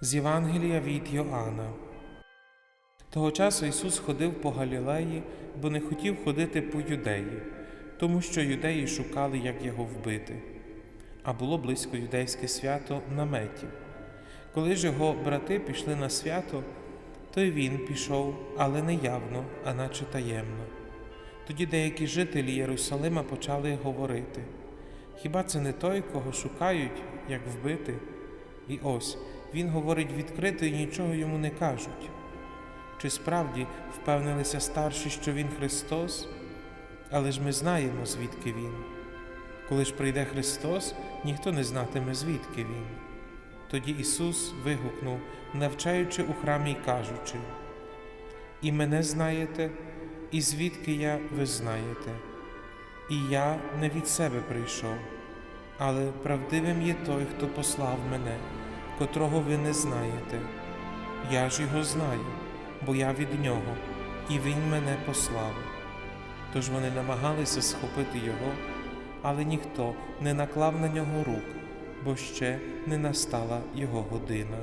З Євангелія від Йоанна. Того часу Ісус ходив по Галілеї, бо не хотів ходити по юдеї, тому що юдеї шукали, як його вбити. А було близько юдейське свято наметів. Коли ж його брати пішли на свято, то й він пішов, але не явно, а наче таємно. Тоді деякі жителі Єрусалима почали говорити: Хіба це не той, кого шукають, як вбити? І ось він говорить відкрито і нічого йому не кажуть. Чи справді впевнилися старші, що він Христос? Але ж ми знаємо, звідки він. Коли ж прийде Христос, ніхто не знатиме, звідки він. Тоді Ісус вигукнув, навчаючи у храмі й кажучи: І мене знаєте, і звідки я ви знаєте, і я не від себе прийшов, але правдивим є той, хто послав мене, котрого ви не знаєте. Я ж його знаю, бо я від нього, і він мене послав. Тож вони намагалися схопити його, але ніхто не наклав на нього рук, бо ще не настала його година.